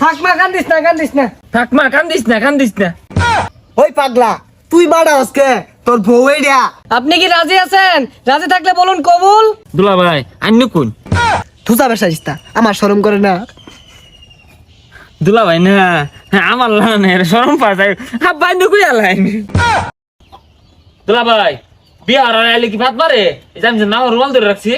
থাক মা কান্দিস না কান্দিস না। থাক কান্দিস না কান্দিস না। ওই পাগলা তুই বাড়া আজকে তোর বউ আপনি কি রাজি আছেন? রাজি থাকলে বলুন কবুল। দুলা ভাই আন্য কোন থুসা বেসাইস্তা আমার শরম করে না। দুলা ভাই না হ্যাঁ, আমার লানের সরম পা যায়। আব্বা আন্য কই আলাইন দুলা ভাই বিহার আর আইলে কি ভাত মারে? এই যে আমি যে নাও রুমাল ধরে রাখছি।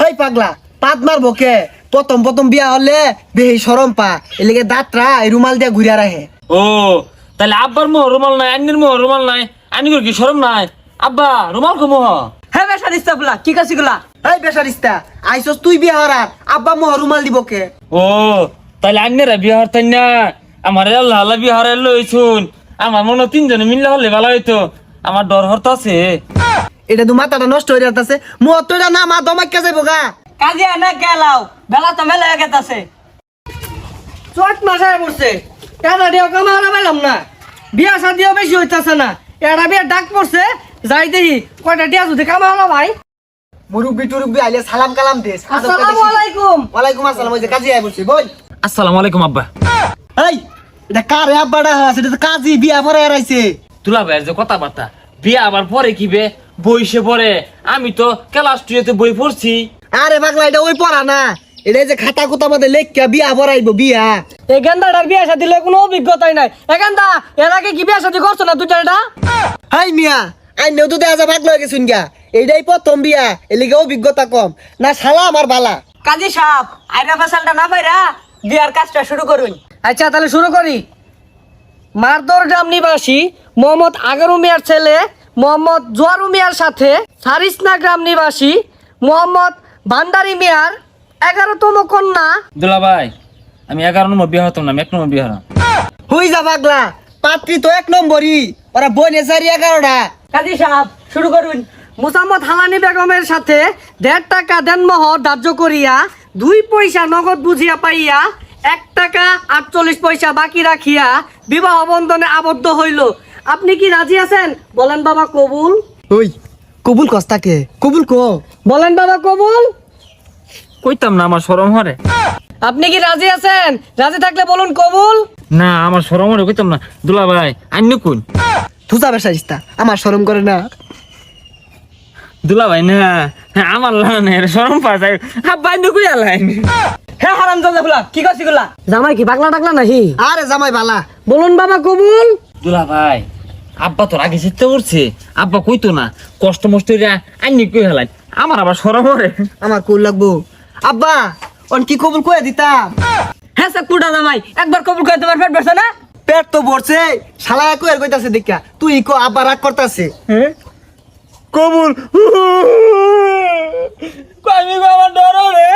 হেই পাগলা পাত মারবো কে? প্রথম প্রথম বিয়া হলে বেহি শরম পা এলিগে দাঁতরা এই রুমাল দিয়া ঘুরিয়া রাখে। ও তাহলে আব্বার মোহ রুমাল নাই আন্যের মোহ রুমাল নাই আনি কি সরম নাই? আব্বা রুমাল কো মোহ? হ্যাঁ বেশা দিস্তা বলা কি কাছি গুলা? এই বেসারিস্তা আইসস তুই বিয়া হরার আব্বা মোহ রুমাল দিব কে? ও তাহলে আন্যেরা বিহার তাই না? আমার আল্লাহ আল্লাহ বিয়া বিহার লইছুন আমার মনে তিনজনে মিললে হলে ভালো হইতো। আমার ডর হরতাছে। এটা তো মাথাটা নষ্ট হয়ে যাচ্ছে মোহ তো না মা দমাক্কা যাইব গা। কাজে না গেলাও বেলা তো মেলা গেছে চট মাসায় পড়ছে এটা দিও কামা হারা পেলাম না? বিয়া শাদিও বেশি হইতাছে না বিয়া ডাক পড়ছে যাই দেখি কয়টা দিয়া যদি ভাই? মুরব্বি টুরব্বি আইলে সালাম কালাম দেশ আসসালামু আলাইকুম। ওয়ালাইকুম আসসালাম ওই যে কাজী আই বলছি বল আসসালামু আলাইকুম আব্বা। এই এটা কার আব্বাটা হাস এটা তো কাজী বিয়া পরে আইছে তুলা ভাইয়ের যে কথাবার্তা বিয়ে আবার পরে কি বে? বইসে পরে। আমি তো ক্লাস টুয়েতে বই পড়ছি। আরে পাগলা এটা ওই পড়া না। এটা এই যে খাতা কুতা মধ্যে লেখিয়া বিয়া ভরাইব বিয়া। এই গেন্দাটার বিয়া লয় কোনো অভিজ্ঞতাই নাই। এ গেন্দা এর আগে কি বিয়া শাদি করছ না দুটা এটা হাই মিয়া আই নেও তো দেখা যা পাগলা হয়ে গেছুন গা এইটাই প্রথম বিয়া এলিগে অভিজ্ঞতা কম। না শালা আমার বালা। কাজী সাহেব আইরা ফেসালটা না পাইরা বিয়ার কাজটা শুরু করুন। আচ্ছা তাহলে শুরু করি। মারদর গ্রাম নিবাসী মোহাম্মদ আগারু মিয়ার ছেলে মোহাম্মদ জোয়ারু মিয়ার সাথে সারিসনা গ্রাম নিবাসী মোহাম্মদ ভান্ডারি মিয়ার এগারোতম কন্যা। দুলা ভাই আমি এগারো নম্বর বিয়ে হতাম না আমি এক নম্বর বিয়ে হলাম। হই যা পাগলা পাত্রী তো এক নম্বরই ওরা বনে চারি এগারোটা। কাজী সাহেব শুরু করুন। মুসাম্মদ হালানি বেগমের সাথে দেড় টাকা দেনমোহর ধার্য করিয়া দুই পয়সা নগদ বুঝিয়া পাইয়া এক টাকা আটচল্লিশ পয়সা বাকি রাখিয়া বিবাহ বন্ধনে আবদ্ধ হইল। আপনি কি রাজি আছেন? বলেন বাবা কবুল। ওই কবুল কস্তাকে কবুল কো। বলেন বাবা কবুল। কইতাম না আমার সরম হরে। আপনি কি রাজি আছেন? রাজি থাকলে বলুন কবুল। না আমার সরম হরে কইতাম না। দুলা ভাই আন্য কোন থুসা বেসাইস্তা আমার শরম করে না। দুলা ভাই না হ্যাঁ, আমার লানের পা যায়। আব্বা আন্য কই আলাইন হ্যাঁ হারাম জাদা ফুলা কি জামাই কি পাগলা টাকলা নাহি আরে জামাই বালা। বলুন বাবা কবুল। দুলা ভাই আব্বা তোর আগে চেষ্টা করছে? আব্বা কইতো না কষ্ট মষ্ট আইনি কই হেলাই আমার আবার সরম হরে। আমার কুল লাগবো? আব্বা অন কি কবুল কয়ে দিতাম? হ্যাঁ স্যার কুড়া জামাই। একবার কবুল করে তোমার পেট বেড়ছে না? পেট তো ভরছে শালা কয়ের কইতাছে দেখা তুই কো আব্বা রাগ করতাছে। কবুল। আমি আমার ডর রে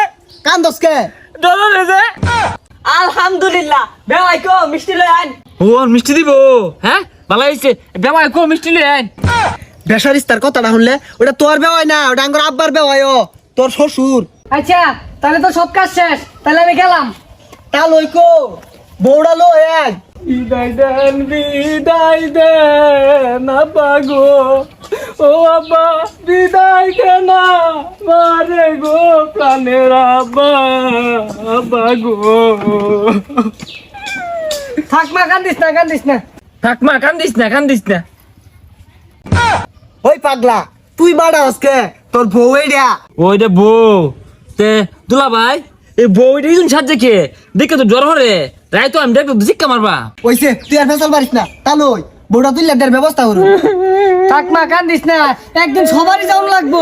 কান্দস কে? ডর রে যে? আলহামদুলিল্লাহ। বেওয়াই কো মিষ্টি লই আন ও মিষ্টি দিব? হ্যাঁ? ভালো হয়েছে বেমায় কো মিষ্টি লে আইন বেসারিস্তার কথা না শুনলে ওটা তোর বেওয়াই না ওটা আঙ্গুর আব্বার বেওয়াই ও তোর শ্বশুর। আচ্ছা তাহলে তো সব কাজ শেষ। তাহলে আমি গেলাম। তা লই কো বৌড়া লো এক বিদায় দেন বিদায় দেন আব্বা গো। ও আব্বা বিদায় কেন মারে গো প্রাণের আব্বা আব্বা গো। থাক মা কান্দিস না কান্দিস না। থাক মা কান্দিস না কান্দিস না। ওই পাগলা তুই বাড়া আজকে তোর বউ এইডা ওই রে বউ তে দুলা ভাই এই বউ এটা ইদুন সাজে কে? দেখে তো জ্বর হরে। রাই তো আমি দেখো শিক্ষা মারবা। ওইছে তুই আর ফেসাল পারিস না তা লই বউটা তুই লেটার ব্যবস্থা করু। থাক মা কান্দিস না একদিন সবারই যাওন লাগবো।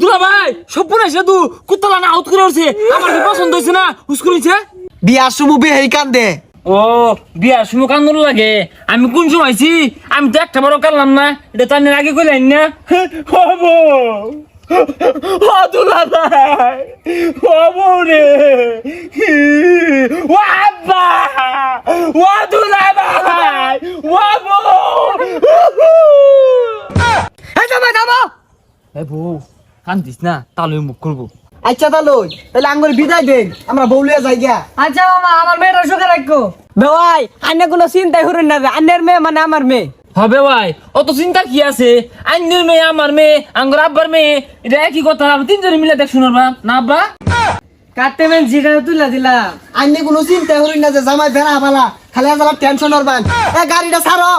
দুলা ভাই সপুরা সেতু কুত্তলা না আউট করে উঠছে আমার কি পছন্দ হয়েছে না উস্কুরিছে বিয়ার সমু বেহেই কান্দে। ও বিয়ার সময় কান্দন লাগে। আমি কোন সময় আইছি? আমি তো একটা বড় কানলাম না। এটা তো আমি আগে কইলাম না। হব ও দুলা ভাই হব রে। ও আব্বা ও ভাই ও এই জামাই যাব এ বউ কান্দিস না তাহলে মুখ করব আচ্ছা তা লই তাহলে আঙ্গুর বিদায় দেন আমরা বউলিয়া যাই গিয়া। আচ্ছা মামা আমার মেয়েটা সুখে রাখো। বেওয়াই আন্য কোনো চিন্তাই করুন না আন্নের মেয়ে মানে আমার মেয়ে। হবে ভাই অত চিন্তা কি আছে? আইনের মেয়ে আমার মেয়ে আঙ্গুর আব্বার মেয়ে এটা একই কথা আমরা তিনজনে মিলে দেখ শুনার বা না আব্বা? কাটতে মেন জিটা তুলে দিলাম। আইনি কোনো চিন্তা করি না যে জামাই বেড়া বালা খালি আজ টেনশন হরবান এ গাড়িটা ছাড়ো।